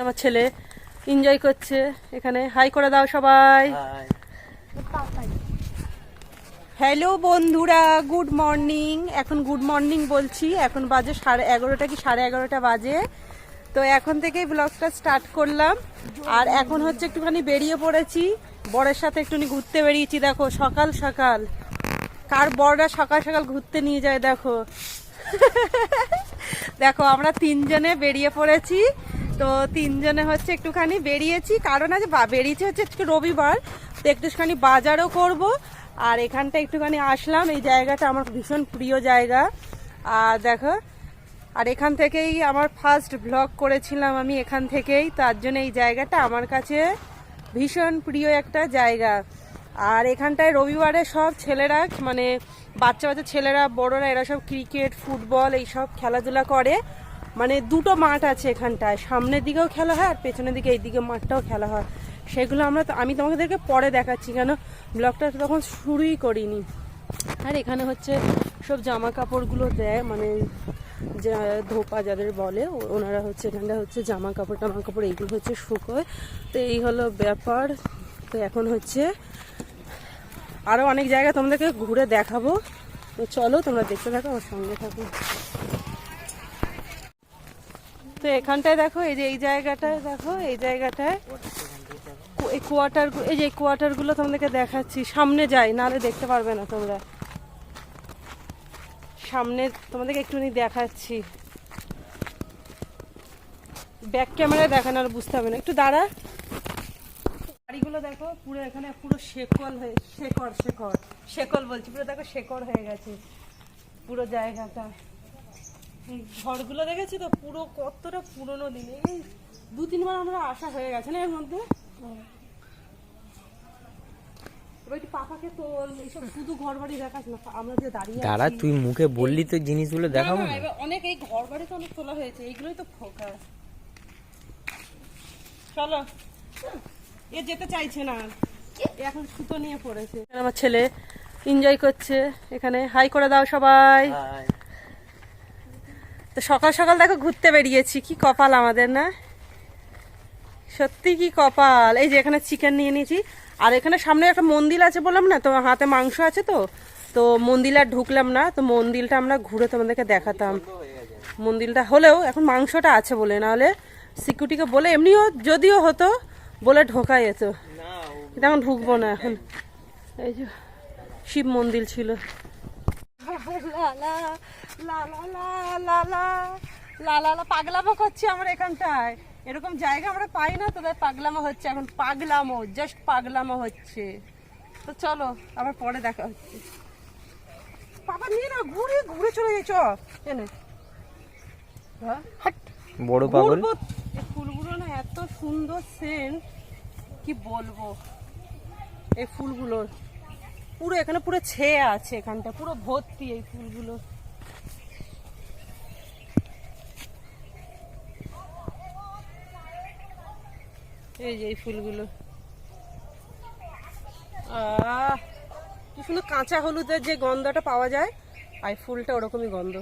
আমার ছেলে এনজয় করছে এখানে। হাই করে দাও সবাই। হ্যালো বন্ধুরা গুড মর্নিং এখন গুড মর্নিং বলছি। এখন বাজে সাড়ে এগারোটা কি? সাড়ে এগারোটা বাজে। তো এখন থেকেই ব্লগটা স্টার্ট করলাম। আর এখন হচ্ছে একটুখানি বেরিয়ে পড়েছি। বরের সাথে একটুখানি ঘুরতে বেরিয়েছি। দেখো সকাল সকাল। কার বড়রা সকাল সকাল ঘুরতে নিয়ে যায় দেখো। দেখো, আমরা তিনজনে বেরিয়ে পড়েছি। তো তিনজনে হচ্ছে একটুখানি বেরিয়েছি। কারণ আছে বেরিয়েছি হচ্ছে আজকে রবিবার। তো একটুখানি বাজারও করব। আর এখানটা একটুখানি আসলাম। এই জায়গাটা আমার ভীষণ প্রিয় জায়গা। আর দেখো, আর এখান থেকেই আমার ফার্স্ট ব্লগ করেছিলাম আমি এখান থেকেই। তার জন্য এই জায়গাটা আমার কাছে ভীষণ প্রিয় একটা জায়গা। আর এখানটায় রবিবারে সব ছেলেরা মানে বাচ্চা বাচ্চা ছেলেরা, বড়রা, এরা সব ক্রিকেট ফুটবল এইসব খেলাধুলা করে। মানে দুটো মাঠ আছে এখানটায়। সামনের দিকেও খেলা হয় আর পেছনের দিকে এই দিকে মাঠটাও খেলা হয়। সেগুলো আমরা আমি তোমাদেরকে পরে দেখাচ্ছি, কেন ব্লগটা তখন শুরুই করিনি। আর এখানে হচ্ছে সব জামা কাপড়গুলো দেয় মানে যা ধোপা যাদের বলে ওনারা হচ্ছে এখানটা হচ্ছে জামা কাপড় টামা কাপড় এইগুলো হচ্ছে শুকোয়। তো এই হলো ব্যাপার। তো এখন হচ্ছে আরও অনেক জায়গা তোমাদেরকে ঘুরে দেখাবো। তো চলো তোমরা দেখতে থাকো, আমার সঙ্গে থাকো। তো এখানটায় দেখো, এই যে এই জায়গাটায় দেখো, এই জায়গাটায় এই কোয়ার্টার এই যে কোয়ার্টারগুলো তোমাদেরকে দেখাচ্ছি। সামনে যাই, নাহলে দেখতে পারবে না তোমরা। সামনে তোমাদেরকে একটুখানি দেখাচ্ছি। ব্যাক ক্যামেরায় দেখানো আর বুঝতে হবে না। একটু দাঁড়া। বাড়িগুলো দেখো পুরো এখানে পুরো শেকল হয়ে শেকড় শেকড় শেকল বলছি পুরো দেখো শেকড় হয়ে গেছে পুরো জায়গাটা। ঘরগুলো দেখেছি তো পুরো কতটা পুরনো দিনে। এই দু তিনবার আমরা আসা হয়ে গেছে না এর মধ্যে? দাঁড়া তুই মুখে বললি তো জিনিসগুলো দেখাবো অনেক এই ঘর বাড়ি তো অনেক তোলা হয়েছে এইগুলোই তো ফোকাস চলো। এ যেতে চাইছে না। এখন সুতো নিয়ে পড়েছে। আমার ছেলে এনজয় করছে এখানে। হাই করে দাও সবাই। তো সকাল সকাল দেখো ঘুরতে বেরিয়েছি। কি কপাল আমাদের না? সত্যি কি কপাল। এই যে এখানে চিকেন নিয়ে নিয়েছি। আর এখানে সামনে একটা মন্দির আছে বললাম না তো হাতে মাংস আছে তো। তো মন্দির আর ঢুকলাম না। তো মন্দিরটা আমরা ঘুরে তোমাদেরকে দেখাতাম। মন্দিরটা হলেও এখন মাংসটা আছে বলে নাহলে সিকিউরিটিকে বলে এমনিও যদিও হতো বলে ঢোকাই এত এখন ঢুকবো না এখন এই যে শিব মন্দির ছিল পাগলামো করছি আমার এখানটায় এরকম জায়গা আমরা পাই না তোদের পাগলামো হচ্ছে এখন পাগলামো জাস্ট পাগলামো হচ্ছে তো চলো আবার পরে দেখা হচ্ছে বাবা নিয়ে না ঘুরে ঘুরে চলে গেছ চ বড় পাগল এই ফুলগুলো না এত সুন্দর সেন্ট কি বলব? এই ফুলগুলোর পুরো এখানে পুরো ছেয়ে আছে এখানটা, পুরো ভর্তি এই ফুলগুলো। এই যে এই ফুলগুলো। কি সুন্দর কাঁচা হলুদের যে গন্ধটা পাওয়া যায়, আর ফুলটা ওরকমই গন্ধ।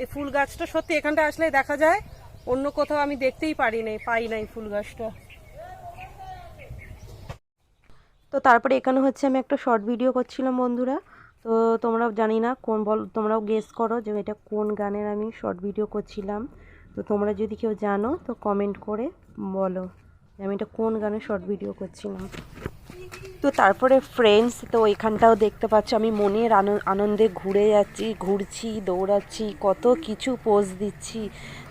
এই ফুল গাছটা সত্যি এখানটা আসলে দেখা যায়। অন্য কোথাও আমি দেখতেই পারি নাই, পাই নাই ফুল গাছটা। তো তারপরে এখানে হচ্ছে আমি একটা শর্ট ভিডিও করছিলাম বন্ধুরা। তো তোমরাও জানি না কোন, বল, তোমরাও গেস করো যে এটা কোন গানের আমি শর্ট ভিডিও করছিলাম। তো তোমরা যদি কেউ জানো, তো কমেন্ট করে বলো যে আমি এটা কোন গানের শর্ট ভিডিও করছিলাম। তো তারপরে ফ্রেন্ডস তো এখানটাও দেখতে পাচ্ছ আমি মনের আনন্দে ঘুরে যাচ্ছি ঘুরছি দৌড়াচ্ছি কত কিছু পোজ দিচ্ছি।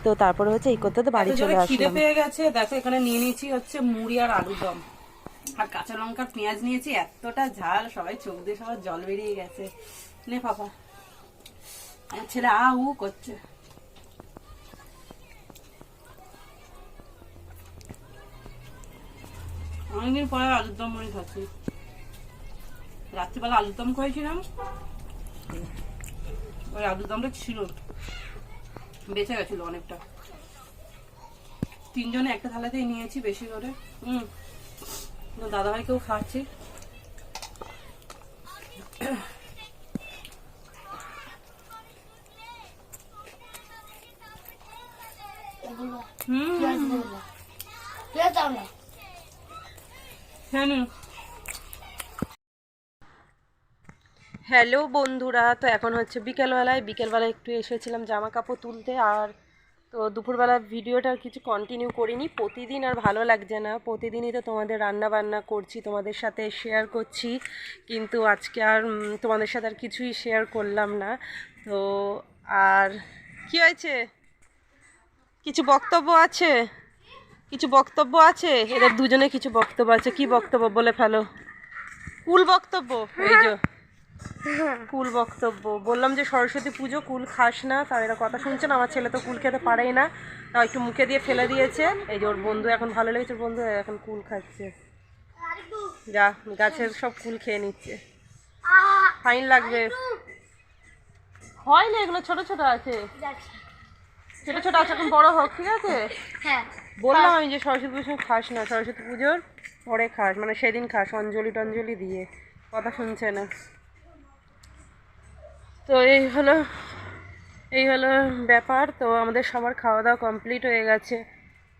তো তারপরে হচ্ছে এই করতে তো বাড়ি চলে খিদে পেয়ে গেছে। দেখো এখানে নিয়ে নিয়েছি হচ্ছে মুড়ি আর আলু দম। আর কাঁচা লঙ্কা পেঁয়াজ নিয়েছি এতটা ঝাল সবাই চোখ দিয়ে সবার জল বেরিয়ে গেছে। নে পাপা। ছেলে আ উ করছে। অনেকদিন পরে আলুর দম মনে খাচ্ছি রাত্রিবেলা আলুর দম খেয়েছিলাম ওই আলুর দমটা ছিল। বেঁচে গেছিল অনেকটা। তিনজনে একটা থালাতেই নিয়েছি বেশি করে। হুম। দাদাভাইকেও খাওয়াচ্ছি। হুম। হ্যালো বন্ধুরা, তো এখন হচ্ছে বিকেলবেলায় বিকেলবেলায় একটু এসেছিলাম জামা কাপড় তুলতে আর তো দুপুরবেলা ভিডিওটা কিছু কন্টিনিউ করিনি। প্রতিদিন আর ভালো লাগছে না। প্রতিদিনই তো তোমাদের রান্না বান্না করছি, তোমাদের সাথে শেয়ার করছি, কিন্তু আজকে আর তোমাদের সাথে আর কিছুই শেয়ার করলাম না। তো আর কি হয়েছে? কিছু বক্তব্য আছে? কিছু বক্তব্য আছে? এদের দুজনে কিছু বক্তব্য আছে। কি বক্তব্য বলে ফেলো? কুল বক্তব্য? এই যে, কুল বক্তব্য। বললাম যে সরস্বতী পুজো, কুল খাস না। তার এরা কথা শুনছে না। আমার ছেলে তো কুল খেতে পারেই না। তাও একটু মুখে দিয়ে ফেলে দিয়েছে। এই যে ওর বন্ধু এখন ভালো লেগেছে। ওর বন্ধু এখন কুল খাচ্ছে। যা, গাছের সব কুল খেয়ে নিচ্ছে। ফাইন লাগবে। হয় না, এগুলো ছোট ছোট আছে। ছোট ছোট আছে, এখন বড় হোক, ঠিক আছে? হ্যাঁ। বললাম আমি যে সরস্বতী পুজো খাস না সরস্বতী পুজোর পরে খাস মানে সেদিন খাস অঞ্জলি টঞ্জলি দিয়ে কথা শুনছে না। তো এই হলো এই হলো ব্যাপার তো আমাদের সবার খাওয়া দাওয়া কমপ্লিট হয়ে গেছে।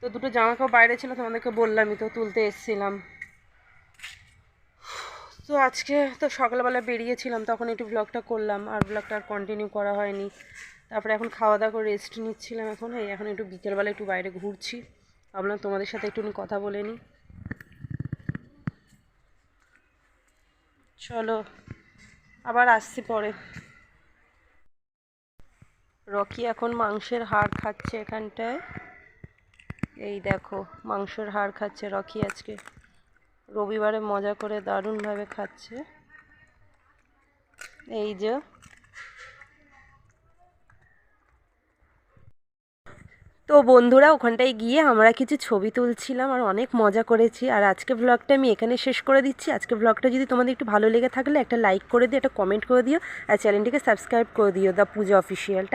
তো দুটো জামা কাপড় বাইরে ছিল তোমাদেরকে বললামই তো তুলতে এসেছিলাম। তো আজকে তো সকালবেলা বেরিয়েছিলাম তখন একটু ব্লগটা করলাম আর ব্লগটা আর কন্টিনিউ করা হয়নি। তারপরে এখন খাওয়া দাওয়া করে রেস্ট নিচ্ছিলাম এখন এই এখন একটু বিকেলবেলা একটু বাইরে ঘুরছি। ভাবলাম তোমাদের সাথে একটু কথা বলে নিই। চলো, আবার আসছি পরে। রকি এখন মাংসের হাড় খাচ্ছে এখানটায়। এই দেখো, মাংসের হাড় খাচ্ছে রকি আজকে। রবিবারে মজা করে দারুণভাবে খাচ্ছে। এই যে তো বন্ধুরা, ওখানটায় গিয়ে আমরা কিছু ছবি তুলছিলাম আর অনেক মজা করেছি। আর আজকে ব্লগটা আমি এখানে শেষ করে দিচ্ছি। আজকে ব্লগটা যদি তোমাদের একটু ভালো লেগে থাকলে একটা লাইক করে দিও, একটা কমেন্ট করে দিও, আর চ্যানেলটিকে সাবস্ক্রাইব করে দিও দ্য পুজো অফিসিয়াল